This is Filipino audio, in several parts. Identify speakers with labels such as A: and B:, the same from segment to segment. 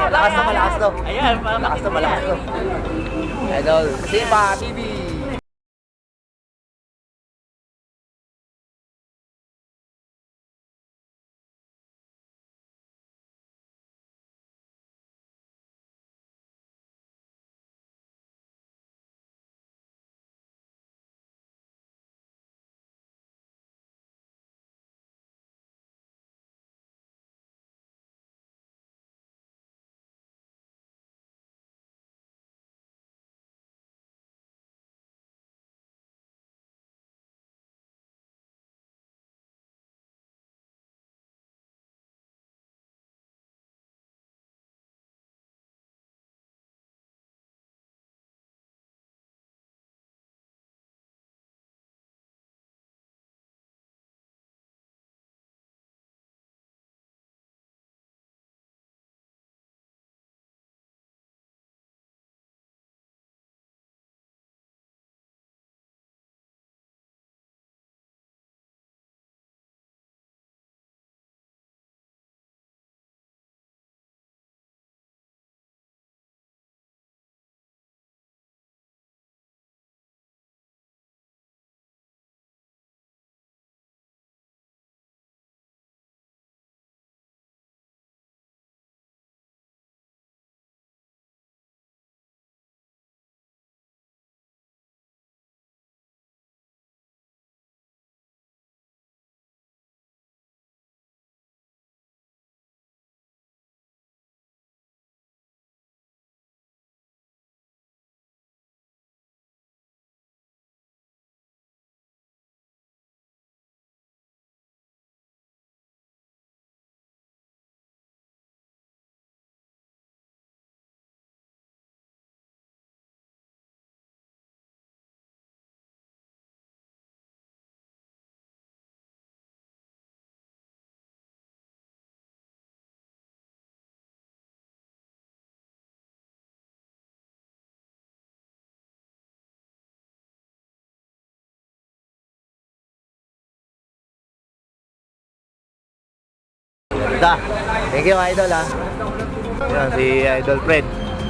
A: Malakas na malakas to.
B: Ayan,
A: Malakas na malakas to. Idol, Sipa TV. Da. Thank you, Idol, ha. Yan, si Idol Fred.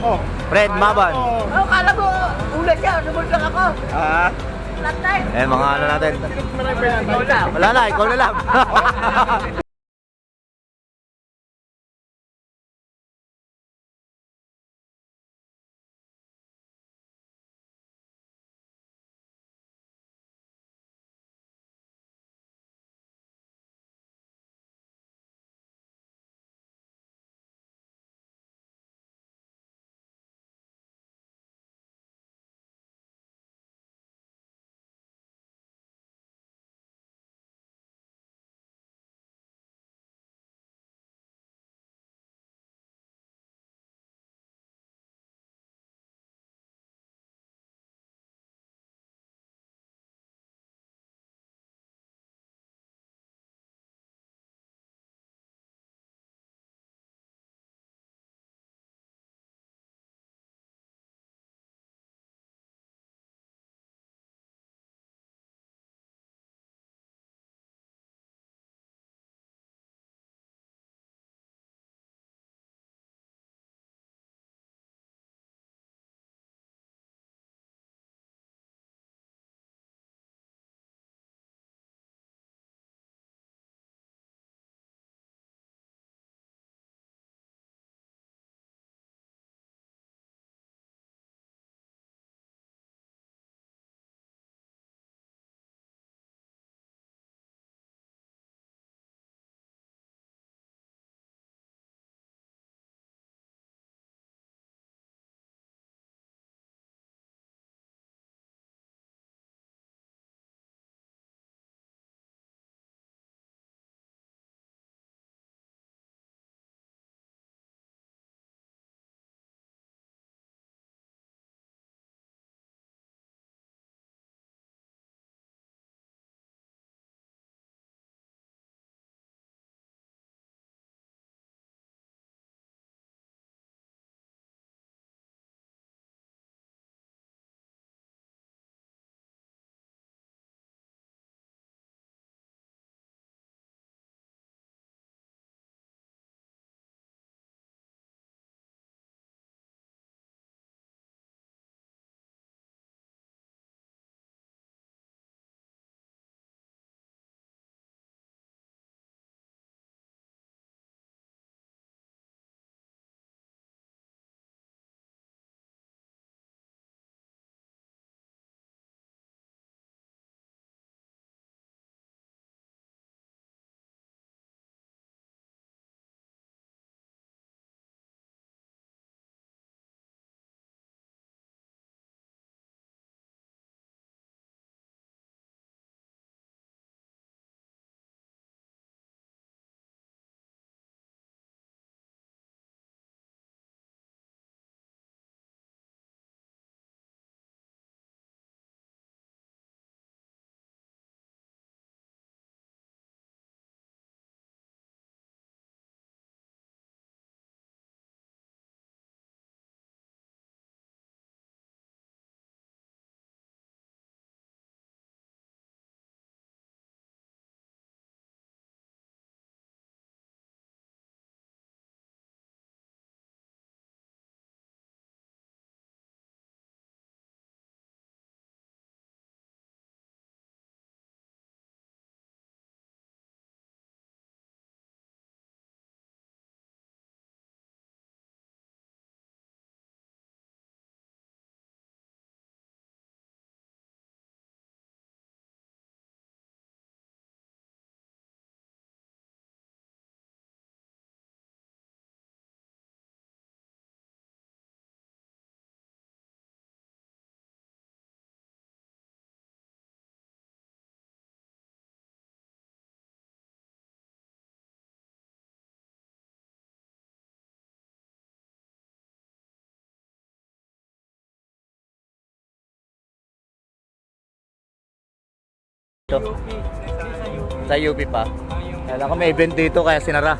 C: Oh.
A: Fred Maban.
B: Oh, kala mo, ulat siya, sumunod lang ako.
A: Ah.
B: Flat time.
A: Eh, mga ano natin. Wala na, ikaw na lang. Ito. Sa UP pa. Kailan ko may event dito kaya sinara.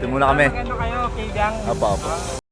A: Ito muna kami.
C: Ano kayo, Kigang?
A: Apo, apo.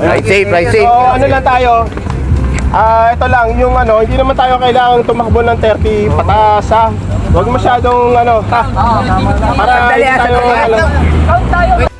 A: Ride safe, ride safe.
C: So, ano lang tayo? Ah, ito lang, yung ano, hindi naman tayo kailangang tumakbo ng 30 pataas ha. Huwag masyadong ano, ha? Para
B: Sandali,
C: hindi
B: ah,
C: tayo,
B: sandali.
C: ano,
B: Count tayo.